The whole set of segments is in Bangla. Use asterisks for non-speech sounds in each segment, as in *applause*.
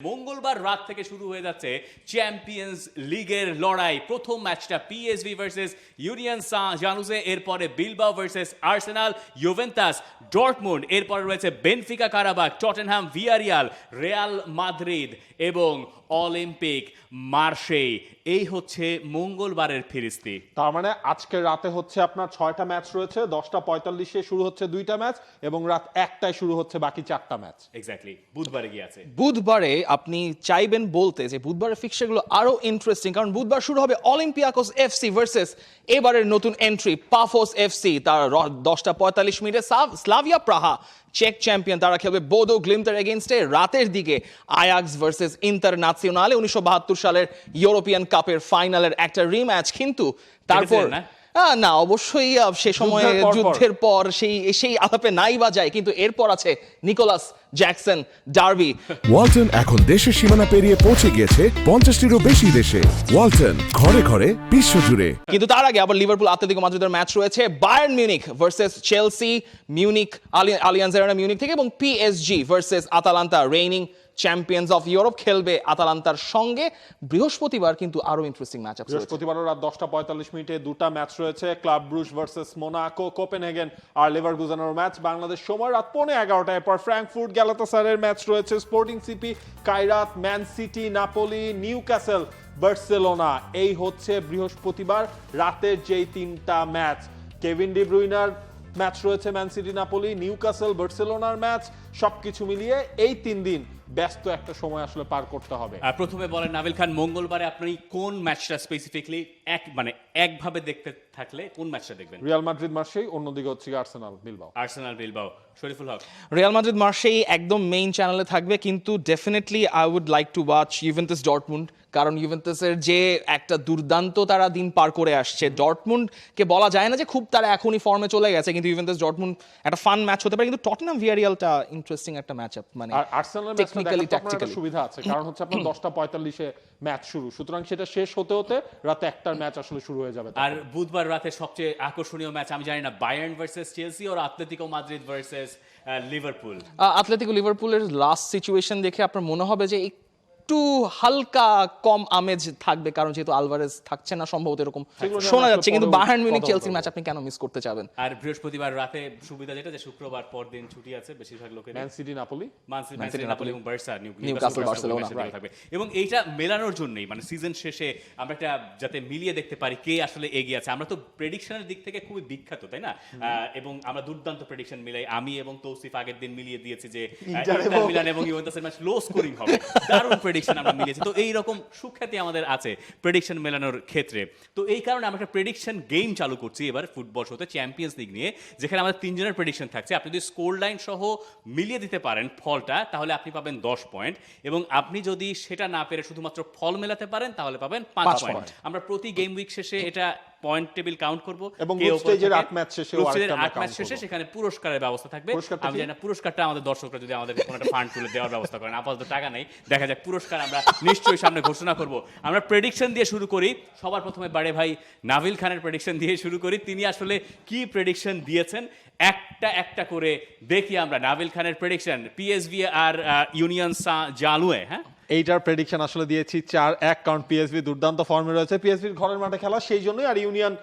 মঙ্গলবার রাত থেকে শুরু হয়ে যাচ্ছে চ্যাম্পিয়ন্স লিগের লড়াই। প্রথম ম্যাচটা পিএসভি ভার্সেস ইউনিয়ন জানুসে এরপরে Bilbao versus Arsenal Juventus Dortmund এরপরে রয়েছে Benfica Qarabag Tottenham Villarreal Real Madrid এবং অলিম্পিক মার্সেই এই হচ্ছে মঙ্গলবারের ফিরিস্তি। তার মানে আজকে রাতে হচ্ছে আপনার ছয়টা ম্যাচ রয়েছে দশটা পঁয়তাল্লিশে শুরু হচ্ছে দুইটা ম্যাচ এবং রাত একটায় শুরু হচ্ছে বাকি চারটা ম্যাচ। এক্স্যাক্টলি বুধবারে গিয়ে আছে বুধবারে আপনি চাইবেন বলতে যে বুধবারের ফিক্সারগুলো আরও ইন্টারেস্টিং কারণ বুধবার শুরু হবে অলিম্পিয়াকোস এফসি ভার্সেস এবারের নতুন এন্ট্রি পাফোস এফসি তার দশটা পঁয়তাল্লিশ মিনিটে সাভ- স্লাভিয়া প্রাহা চেক চ্যাম্পিয়ন তারা খেলবে বোদো গ্লিমটার এগেনস্টে রাতের দিকে আয়াক্স ভার্সেস ইন্টারন্যাশনালে উনিশশো বাহাত্তর সালের ইউরোপিয়ান কাপের ফাইনালের একটা রিম্যাচ কিন্তু তারপর না? অবশ্যই সে সময়ে যুদ্ধের পর সেই সেই আলাপে নাই বা যায় কিন্তু এরপর আছে নিকোলাস জ্যাকসন ডার্বি। ওয়ালটন এখন দেশের সীমানা পেরিয়ে পৌঁছে গিয়েছে পঞ্চাশটিরও বেশি দেশে। ওয়ালটন ঘরে ঘরে বিশ্বজুড়ে। কিন্তু তার আগে আবার লিভারপুল আত্লেটিকো মাদ্রিদের ম্যাচ রয়েছে Bayern Munich versus Chelsea Munich Allianz Arena Munich থেকে এবং PSG versus Atalanta reigning champions of Europe খেলবে আতালান্তার সঙ্গে। বৃহস্পতিবার কিন্তু আরও ইন্টারেস্টিং ম্যাচ আপ বৃহস্পতিবারও রাত দশটা পঁয়তাল্লিশ মিনিটে দুটা ম্যাচ রয়েছে। Club Bruges versus Monaco Copenhagen আর লিভার গুজানোর ম্যাচ বাংলাদেশ সময় রাত পৌনে এগারোটায় পর ফ্র্যাঙ্কফুট গ্যালাতাসারের ম্যাচ রয়েছে। Sporting CP Kairat Man City Napoli Newcastle Barcelona এই হচ্ছে বৃহস্পতিবার রাতের যেই তিনটা ম্যাচ কেভিন ডি ব্রুইনার ম্যাচ রয়েছে Man City Napoli Newcastle বার্সেলোনার ম্যাচ সবকিছু মিলিয়ে এই তিন দিন ব্যস্ত একটা সময় আসলে পার করতে হবে। প্রথমে বলেন নাবিল খান, মঙ্গলবারে আপনি কোন ম্যাচটা স্পেসিফিকলি এক মানে একভাবে দেখতে থাকলে কোন ম্যাচটা দেখবেন? রিয়াল মাদ্রিদ মার্সেই অন্যদিকে হচ্ছে Arsenal Bilbao. Arsenal Bilbao. Shariful Haque. Real Madrid Marseille একদম মেইন চ্যানেলে থাকবে কিন্তু definitely I would like to watch Juventus Dortmund কারণ ইউভেন্টাসের যে একটা দুর্দান্ত তারা দিন পার করে আসছে। ডটমুন্ডকে বলা যায় না যে খুব তারা এখনই ফর্মে চলে গেছে কিন্তু ইউভেন্টাস ডটমুন্ড একটা ফান ম্যাচ হতে পারে কিন্তু টটনাম ভিয়ারিয়ালটা ইন্টারেস্টিং একটা ম্যাচ আপ মানে টেকনিক্যালি ট্যাকটিক্যালি সুবিধা আছে কারণ হচ্ছে আপনার *clears throat* দশটা পঁয়তাল্লিশে ম্যাচ শুরু। সুতরাং সেটা শেষ হতে হতে রাত একটার ম্যাচ আসলে শুরু হয়ে যাবে আর বুধবার রাতে সবচেয়ে আকর্ষণীয় ম্যাচ আমি জানি না বায়ার্ন ভার্সেস চেলসি আর Atletico Madrid versus Liverpool Atletico লিভারপুলের লাস্ট সিচুয়েশন দেখে আপনার মনে হবে যে একটু হালকা কম আমেজ থাকবে কারণ যেহেতু আলভারেজ থাকছে না সম্ভবত এরকম শোনা যাচ্ছে। কিন্তু বায়ার্ন মিউনিক চেলসির ম্যাচ আপনি কেন মিস করতে চাবেন আর বৃহস্পতিবার রাতে সুবিধা যেটা যে শুক্রবার পর দিন ছুটি আছে বেশিরভাগ লোকের Man City Napoli Man City Napoli এবং বার্সা নিউ- নিউক্যাসল, বার্সেলোনা, থাকবে। এবং এইটা মেলানোর জন্যই মানে সিজন শেষে আমরা একটা যাতে মিলিয়ে দেখতে পারি কে আসলে এগিয়ে আছে। আমরা তো প্রেডিকশনের দিক থেকে খুবই বিখ্যাত তাই না? আহ, এবং আমরা দুর্দান্ত প্রেডিকশন মিলাই আমি এবং তৌসিফ আগের দিন মিলিয়ে দিয়েছি যে ইন্টার মিলান এবং ইউভেন্টাসের ম্যাচ লো স্কোরিং হবে। দারুণ *laughs* প্রেডিকশন আমরা মিলেছি তো এই রকম সুখ্যাতি আমাদের আছে প্রেডিকশন মেলানোর ক্ষেত্রে। তো এই কারণে আমরা একটা প্রেডিকশন গেম চালু করছি এবার ফুটবল শোতে চ্যাম্পিয়ন্স লিগ নিয়ে যেখানে আমাদের তিনজনের প্রেডিকশন থাকছে। আপনি যদি স্কোর লাইন সহ মিলিয়ে দিতে পারেন ফলটা তাহলে আপনি পাবেন দশ পয়েন্ট এবং আপনি যদি সেটা না পেরে শুধুমাত্র ফল মেলাতে পারেন তাহলে পাবেন পাঁচ পাঁচ পয়েন্ট আমরা প্রতি গেম উইক শেষে এটা পয়েন্ট টেবিল কাউন্ট করব। এবং গ্রুপ থাকে। আট ম্যাচ শেষে আট ম্যাচ শেষে সেখানে পুরস্কারের ব্যবস্থা থাকবে। আমি জানি না পুরস্কারটা আমাদের দর্শকরা যদি আমাদের কোনো একটা ফান্ড তুলে দেওয়ার ব্যবস্থা করেন আপাতত টাকা নেই। দেখা যাক পুরস্কার আমরা নিশ্চয়ই সামনে ঘোষণা করব। আমরা প্রেডিকশন দিয়ে শুরু করি। সবার প্রথমে বাড়ে ভাই নাভিল খানের প্রেডিকশন দিয়ে শুরু করি। তিনি আসলে কি প্রেডিকশন দিয়েছেন? একটা একটা করে দেখি আমরা। নাভিল খানের প্রেডিকশন পিএসভি আর ইউনিয়ন জালুয়ে হ্যাঁ? এইটার প্রেডিকশন আসলে দিয়েছি চার এক কারণ পিএসভি দুর্দান্ত ফর্মে রয়েছে। পিএসভির ঘরের মাঠে খেলা সেই জন্যই আর ইউনিয়ন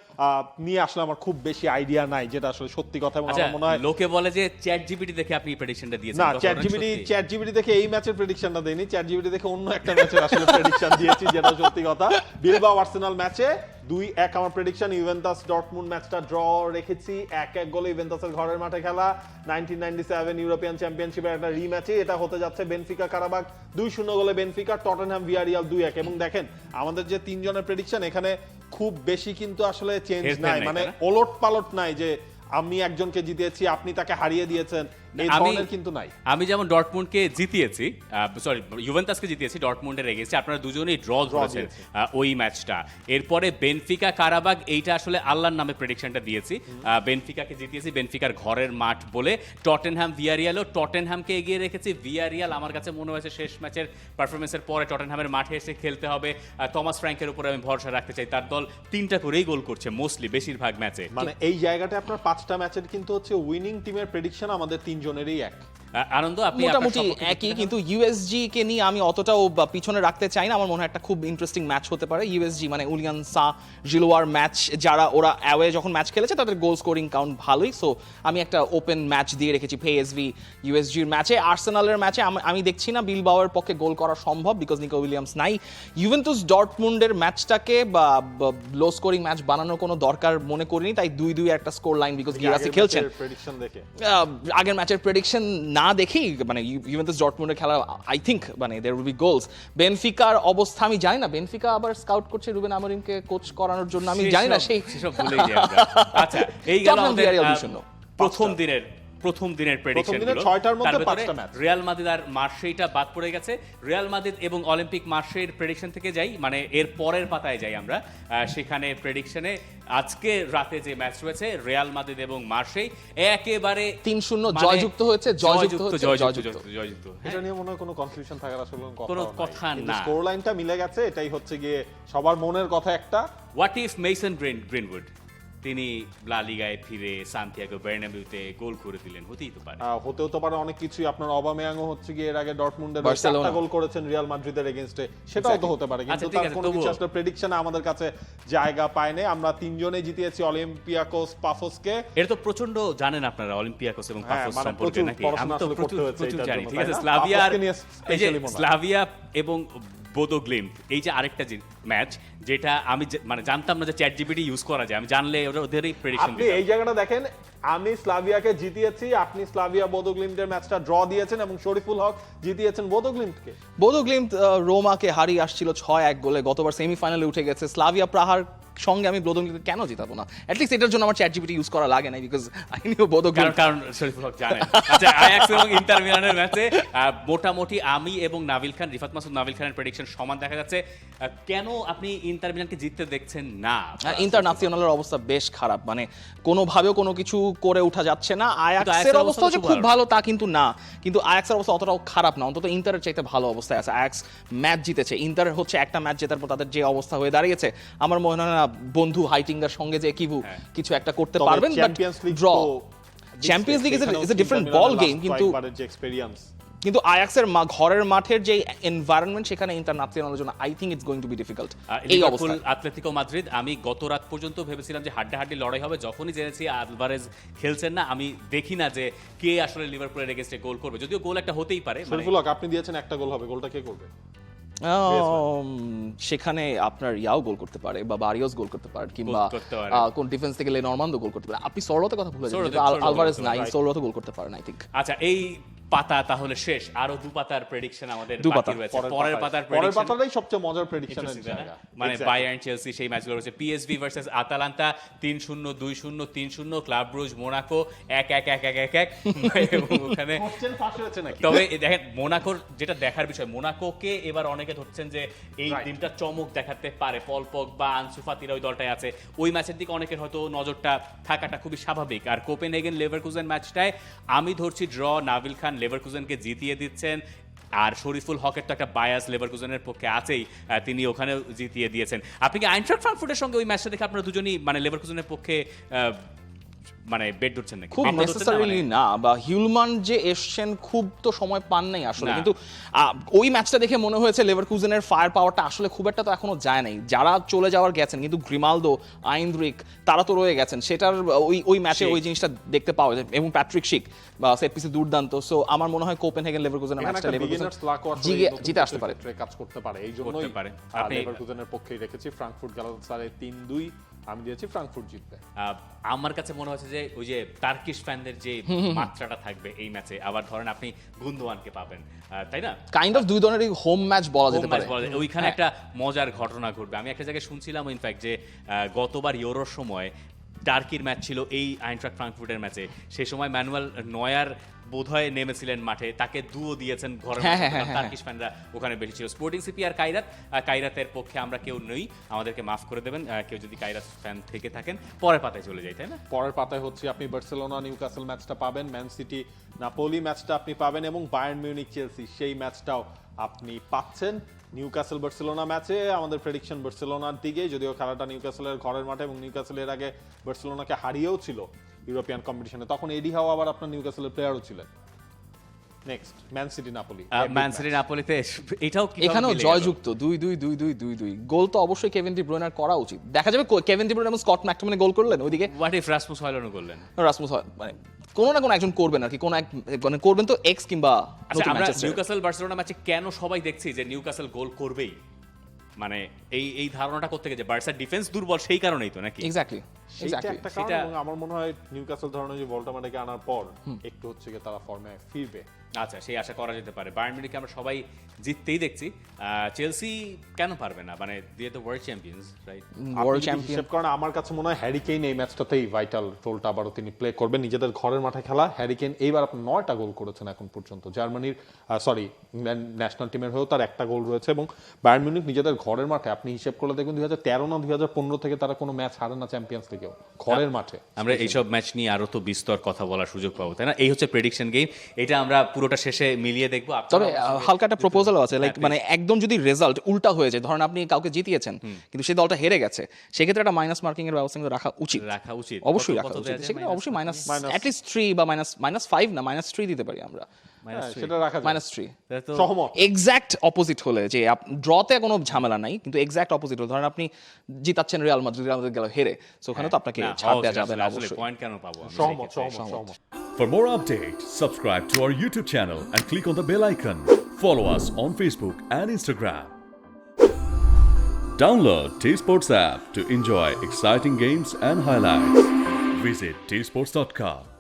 নিয়ে আসলে আমার খুব বেশি আইডিয়া নাই যেটা আসলে সত্যি কথা এবং আচ্ছা আমার মনে হয়। লোকে বলে যে চ্যাট জিপিটি দেখে আপনি প্রেডিকশনটা দিয়েছেন না চ্যাট জিবিটি চ্যাট জিবিটি দেখে এই ম্যাচের প্রেডিকশনটা দেয়নি চ্যাট জিবিটি দেখে অন্য একটা ম্যাচের আসলে প্রেডিকশন দিয়েছি যেটা সত্যি কথা। বিলবাও আর্সেনাল ম্যাচে দুই এক আমার প্রেডিকশন ইউভেন্টাস ডটমুন্ড ম্যাচটা ড্র রেখেছি। এক এক গোলে ইউভেন্টাসের ঘরের মাঠে খেলা। নাইনটিন নাইনটি সেভেন ইউরোপিয়ান চ্যাম্পিয়নশিপের একটা রিম্যাচে এটা হতে যাচ্ছে বেনফিকা কারাবাগ দুই শূন্য গোলে বেনফিকা টটেনহ্যাম ভিয়ারিয়াল দুই এক। এবং দেখেন আমাদের যে তিনজনের প্রেডিকশন এখানে খুব বেশি কিন্তু আসলে চেঞ্জ নাই, মানে ওলট পালট নাই যে আমি একজনকে জিতিয়েছি আপনি তাকে হারিয়ে দিয়েছেন এই ধরনের কিন্তু নাই। আমি যেমন ডটমুন্ডকে জিতিয়েছি সরি ইউভেন্টাসকে জিতিয়েছি ডটমুন্ডের এগেছে আপনারা দুজনেই ড্র ধরেছেন ওই ম্যাচটা এরপরে বেনফিকা কারাবাগ এইটা আসলে আল্লাহর নামে প্রেডিকশনটা দিয়েছি। বেনফিকাকে জিতিয়েছি বেনফিকার ঘরের মাঠ বলে। টটেনহ্যাম ভিয়ারিয়ালও টটেনহ্যামকে এগিয়ে রেখেছি। ভিয়ারিয়াল আমার কাছে মনে হয়েছে শেষ ম্যাচের পারফরমেন্সের পরে টটেনহ্যামের মাঠে এসে খেলতে হবে। টমাস ফ্র্যাঙ্কের উপরে আমি ভরসা রাখতে চাই। তার দল তিনটা করেই গোল করছে মোস্টলি বেশিরভাগ ম্যাচে মানে এই জায়গাটা আপনার পাঁচটা ম্যাচের কিন্তু হচ্ছে উইনিং টিমের প্রেডিকশন আমাদের তিনজনেরই এক। আনন্দ আপনি মোটামুটি একই কিন্তু ইউএসজি কে নিয়ে আমি অতটাও পিছনে রাখতে চাই না। আমার মনে হয় একটা খুব ইন্টারেস্টিং ম্যাচ হতে পারে। ইউএসজি মানে উলিয়ান সা জিলোয়ার ম্যাচ যারা ওরা অ্যাওয়ে যখন ম্যাচ খেলেছে তাদের গোল স্কোরিং কাউন্ট ভালোই। সো আমি একটা ওপেন ম্যাচ দিয়ে রেখেছি পিএসভি ইউএসজির ম্যাচে আর্সেনালের ম্যাচে আমি দেখছি না বিল বাওয়ার পক্ষে গোল করা সম্ভব বিকজ নিকো উইলিয়ামস নাই। ইউভেন্তুস ডটমুন্ডের ম্যাচটাকে বা লো স্কোরিং ম্যাচ বানানোর কোনো দরকার মনে করিনি। তাই দুই দুই একটা স্কোর লাইন বিকজ গিরাসি খেলছেন। আগের ম্যাচের প্রেডিকশন না দেখেই মানে ইউভেন্টাস ডটমুন্ডের খেলা আই থিঙ্ক মানে দের উইল বি গোলস বেনফিকার অবস্থা আমি জানি না। বেনফিকা আবার স্কাউট করছে রুবেন আমরিমকে কোচ করানোর জন্য। আমি জানি না সেই সব ভুলে গিয়ে আচ্ছা এই *laughs* গেল আমাদের। প্রথম দিনের প্রথম দিনের প্রেডিকশন দিনের ছয়টার মধ্যে পাঁচটা match। রিয়াল মাদ্রিদ আর মার্সেইটা বাদ পড়ে গেছে। রিয়াল মাদ্রিদ এবং অলিম্পিক মার্সেইর প্রেডিকশন থেকে যাই মানে এর পরের পাতায় যাই আমরা। সেখানে প্রেডিকশনে আজকে রাতে যে ম্যাচ রয়েছে রিয়াল মাদ্রিদ এবং মার্সেই একেবারে তিন শূন্য মানে জয়যুক্ত হয়েছে জয়যুক্ত হচ্ছে জয়যুক্ত জয়যুক্ত। হ্যাঁ। এটা নিয়ে মনে হয় কোনো কনফিউশন থাকার আসলে কোনো কথা না। স্কোর লাইনটা মিলে গেছে এটাই হচ্ছে গিয়ে সবার মনের কথা একটা। What if Mason Green Greenwood তিনি লা লিগায় ফিরে সান্তিয়াগো বের্নাবিউতে গোল করে দিলেন হতেই তো পারে হতেও তো পারে অনেক কিছুই আপনার অবামেয়াংও হচ্ছে গিয়ে এর আগে ডটমুন্ডের বার্সেলোনা। চারটা গোল করেছেন রিয়াল মাদ্রিদের এগেইনস্টে সেটাও তো হতে পারে আচ্ছা, কিন্তু তার কোনো কিছু। আসলে প্রেডিকশনে আমাদের কাছে জায়গা পায়নি আমরা তিনজনেই জিতিয়েছি অলিম্পিয়াকোস পাফোসকে এটা তো প্রচণ্ড জানেন আপনারা অলিম্পিয়াকোস এবং হ্যাঁ, পাফোস মানে সম্পর্কে নাকি আমি তো প্রচুর প্রচুর জানি ঠিক আছে না? স্লাভিয়ার পাফোসকে নিয়ে এই যে specially মনে হয়। স্লাভিয়া এবং বোদো গ্লিম এই যে আরেকটা ম্যাচ যেটা আমি যে- মানে জানতাম না যে চ্যাট জিপিটি ইউজ করা যায়। আমি জানলে ওরা ওদেরই প্রেডিকশন আপনি এই জায়গাটা দেখেন আমি স্লাভিয়াকে জিতিয়েছি আপনি স্লাভিয়া বোদোগ্লিমদের ম্যাচটা ড্র দিয়েছেন এবং শরীফুল হক জিতিয়েছেন বোদোগ্লিমকে বোদোগ্লিম রোমাকে হারিয়ে আসছিল ছয় এক গোলে গতবার সেমিফাইনালে উঠে গেছে। স্লাভিয়া প্রাহার সঙ্গে আমি বোধো কেন জিতাবো না? অ্যাটলিস্ট এটার জন্য আমার চ্যাট জিপিটি ইউজ করা লাগে না বিকজ আই নিউ বোধো কারণ শরীফুল হক আচ্ছা আয়াক্স এবং ইন্টার মিলানের ম্যাচে মোটামুটি আমি এবং নাবিল খান রিফাত মাসুদ নাবিল খানের প্রেডিকশন সমান দেখা যাচ্ছে। কেন আপনি ইন্টার মিলানকে জিততে দেখছেন না? ইন্টারন্যাশনালের অবস্থা বেশ খারাপ মানে কোনোভাবেও কোনো কিছু করে ওঠা যাচ্ছে না। আয়াক্সের অবস্থা যে খুব ভালো। ভালো তা কিন্তু না। কিন্তু আয়াক্সের অবস্থা অতটাও খারাপ না অন্তত ইন্টারের চাইতে ভালো অবস্থায় আছে। আয়াক্স ম্যাচ জিতেছে। ইন্টার হচ্ছে একটা ম্যাচ জেতার পর তাদের যে অবস্থা হয়ে দাঁড়িয়েছে আমার মনে হয় না বন্ধু হাইটিঙ্গার সঙ্গে যে কিভু হ্যাঁ। কিছু একটা করতে পারবেন but the Champions League is a different ball game কিন্তু কিন্তু আয়াক্সের মা- ঘরের মাঠের যে এনভায়রনমেন্ট সেখানে ইন্টারন্যাশনালের জন্য I think it's going to be difficult এই অবস্থা। আতলেতিকো মাদ্রিদ আমি গত রাত পর্যন্ত ভেবেছিলাম যে হাড্ডাহাড্ডি লড়াই হবে যখনই জেনেছি আলভারেজ খেলছেন না আমি দেখি না যে কে আসলে লিভারপুলের এগেইনস্টে গোল করবে। যদিও গোল একটা হতেই পারে মানে আপনি দিয়েছেন একটা গোল হবে গোলটা কে করবে? সেখানে আপনার ইয়াও গোল করতে পারে বা বারিওস গোল করতে পারে কিংবা কোন ডিফেন্স থেকে লেনরমান্দো গোল করতে পারে। আপনি সরলতার কথা ভুলে যাবেন আলভারেজ নাই সরলতা গোল করতে পারে। না আই থিংক আচ্ছা এই পাতা তাহলে শেষ। আরও দু পাতার প্রেডিকশন আমাদের দু বাকি পাতা। রয়েছে। পরের পাতার পরের পাতাটাই সবচেয়ে মজার প্রেডিকশনের Interesting, তাই না? জায়গা। মানে. বায়ার্ন চেলসি সেই ম্যাচগুলো রয়েছে। পিএসভি ভার্সেস আতালান্তা তিন শূন্য দুই শূন্য তিন শূন্য ক্লাব ব্রুজ মোনাকো এক এক এক এক এক এক। ওখানে তবে দেখেন মোনাকোর যেটা দেখার বিষয় মোনাকোকে এবার অনেকে ধরছেন যে এই. টিমটা চমক দেখাতে পারে। পল পক বা আনসুফাতিরা ওই দলটায় আছে। ওই ম্যাচের দিকে অনেকের হয়তো নজরটা থাকাটা খুবই স্বাভাবিক। আর কোপেনহেগেন লেভারকুজেন ম্যাচটায় আমি ধরছি ড্র নাবিল খান লেভারকুজেনকে জিতিয়ে দিচ্ছেন। আর শরীফুল হকের তো একটা বায়াস লেভারকুজনের পক্ষে আছেই তিনি ওখানে জিতিয়ে দিয়েছেন। আপনি কি আইনট্রাক ফ্রাঙ্কফুটের সঙ্গে ওই ম্যাচটা দেখে আপনারা দুজনই মানে লেভারকুজনের পক্ষে মানে বেড ধরছেন খুব নেসেসারিলি মানে? না বা হিউলমান যে এসছেন খুব তো সময় পান নাই আসলে। কিন্তু ওই ম্যাচটা দেখে মনে হয়েছে লেভারকুজেনের ফায়ার পাওয়ারটা আসলে খুব একটা তো এখনও যায় নাই। যারা চলে যাওয়ার গেছেন কিন্তু গ্রিমালদো আইন্দ্রিক তারা তো রয়ে গেছেন। সেটার ওই ওই ম্যাচে ওই জিনিসটা দেখতে পাওয়া যায়। এবং প্যাট্রিক শিক বা সেট পিসে দুর্দান্ত। সো আমার মনে হয় কোপেনহেগেন লেভারকুজেনের ম্যাচটা লেভারকুজেন জিতে আসতে পারে। কাজ করতে পারে। এই জন্যই লেভারকুজেনের পক্ষেই রেখেছি ফ্রাঙ্কফুট গ্যালাতাসারায় তিন দুই। আমি দিয়েছি ফ্রাঙ্কফুট জিতবে আমার কাছে মনে হচ্ছে যে ওই যে টার্কিশ ফ্যানদের যে মাত্রাটা থাকবে এই ম্যাচে আবার ধরেন আপনি গুন্দোয়ানকে পাবেন। তাই না? কাইন্ড অফ দুই ধরনেরই হোম ম্যাচ বলা যেতে পারে। ওইখানে হ্যাঁ। একটা মজার ঘটনা ঘটবে। আমি একটা জায়গায় শুনছিলাম ইনফ্যাক্ট যে গতবার ইউরোর সময় টার্কির ম্যাচ ছিল এই আইনট্রাক ফ্রাঙ্কফুটের ম্যাচে সেই সময় ম্যানুয়াল নয়ার বোধহয় নেমেছিলেন মাঠে। তাকে দুও দিয়েছেন ঘরের হ্যাঁ, হ্যাঁ, হ্যাঁ, ফ্যানরা ওখানে বেশি ছিল। স্পোর্টিং সিপি আর কাইরাত আহ, কাইরাতের পক্ষে আমরা কেউ নই। আমাদেরকে মাফ করে দেবেন। আহ, কেউ যদি কাইরাত ফ্যান থেকে থাকেন পরের পাতায় চলে যাই তাই না? পরের পাতায় হচ্ছে আপনি বার্সেলোনা নিউক্যাসল ম্যাচটা পাবেন ম্যান সিটি নাপোলি ম্যাচটা আপনি পাবেন এবং বায়ার্ন মিউনিক চেলসি সেই ম্যাচটাও আপনি পাচ্ছেন। নিউক্যাসল বার্সেলোনা ম্যাচে আমাদের প্রেডিকশন বার্সেলোনার দিকে যদিও খেলাটা নিউক্যাসলের ঘরের মাঠে এবং নিউক্যাসলের আগে বার্সেলোনাকে হারিয়েও ছিল। ইউরোপিয়ান কম্পিটিশনে তখন এডি হাও আবার আপনার নিউক্যাসলের প্লেয়ারও ছিলেন। Next Man City Napoli Man City নাপোলিতে এটাও এখানেও জয়যুক্ত দুই দুই দুই দুই দুই দুই। গোল তো অবশ্যই কেভিন ডি ব্রুইনার করা উচিত। দেখা যাবে কেভিন ডি ব্রুইনার এবং স্কট ম্যাকটমিনে গোল করলেন ওইদিকে হোয়াট ইফ রাসমুস হয়লনও করলেন? রাসমুস মানে কোনো না কোনো একজন করবেন আর কি কোন এক মানে করবেন তো এক্স কিংবা আচ্ছা আমরা ম্যানচেস্টার বার্সেলোনা ম্যাচে কেন সবাই দেখছি যে নিউকাসল গোল করবেই? মানে এই এই ধারণাটা করতে গেছে বার্সার ডিফেন্স দুর্বল সেই কারণেই তো নাকি? এক্স্যাক্টলি সেটা- আমার মনে হয় নিউক্যাসল ধরনের যে বলটা ভল্টামাটাকে আনার পর একটু হচ্ছে গিয়ে তারা ফর্মে ফিরবে। আচ্ছা সেই আশা করা যেতে পারে। বায়ার্ন মিউনিখকে আমরা সবাই জিততেই দেখছি। চেলসি কেন পারবে না? মানে দিয়ে তো world champions right world champion হিসেব করেন আমার কাছে মনে হয় হ্যারি কেইন এই ম্যাচটাতেই ভাইটাল রোলটা আবারও তিনি প্লে করবেন। নিজেদের ঘরের মাঠে খেলা হ্যারি কেইন এইবার আপনি নয়টা গোল করেছেন এখন পর্যন্ত। জার্মানির সরি ন্যাশনাল টিমের হয়েও তার একটা গোল রয়েছে এবং বায়ার্ন মিউনিক নিজেদের ঘরের মাঠে আপনি হিসেব করলে দেখবেন দুই হাজার তেরো না দুই হাজার পনেরো থেকে তারা কোনো ম্যাচ হারে না চ্যাম্পিয়ন্স লিগেও ঘরের মাঠে। আমরা এইসব ম্যাচ নিয়ে আরও তো বিস্তর কথা বলার সুযোগ পাবো তাই না? এই হচ্ছে প্রেডিকশন গেম এটা আমরা পুরোটা শেষে মিলিয়ে দেখব তবে হালকা একটা প্রপোজালও আছে লাইক মানে একদম যদি রেজাল্ট উল্টা হয়ে যায় ধরেন আপনি কাউকে জিতিয়েছেন কিন্তু সেই দলটা হেরে গেছে সেক্ষেত্রে একটা মাইনাস মার্কিং এর ব্যবস্থা কিন্তু রাখা উচিত। রাখা উচিত। অবশ্যই রাখা উচিত। সেখানে অবশ্যই মাইনাস অ্যাটলিস্ট থ্রি বা মাইনাস মাইনাস ফাইভ না মাইনাস থ্রি দিতে পারি আমরা। সেটা রাখা মাইনাস থ্রি এক্স্যাক্ট অপোজিট হলে যে ড্রতে কোনো ঝামেলা নাই কিন্তু এক্স্যাক্ট অপোজিট হলে ধরেন আপনি জিতাচ্ছেন রিয়াল মাদ্রিদ রিয়াল মাদ্রিদ গেল হেরে তো ওখানে তো আপনাকে ছাড় দেওয়া যাবে না অবশ্যই পয়েন্ট কেন পাবো সহমত সহমত For more updates, subscribe to our YouTube channel and click on the bell icon. Follow us on Facebook and Instagram. Download T Sports app to enjoy exciting games and highlights. Visit tsports.com.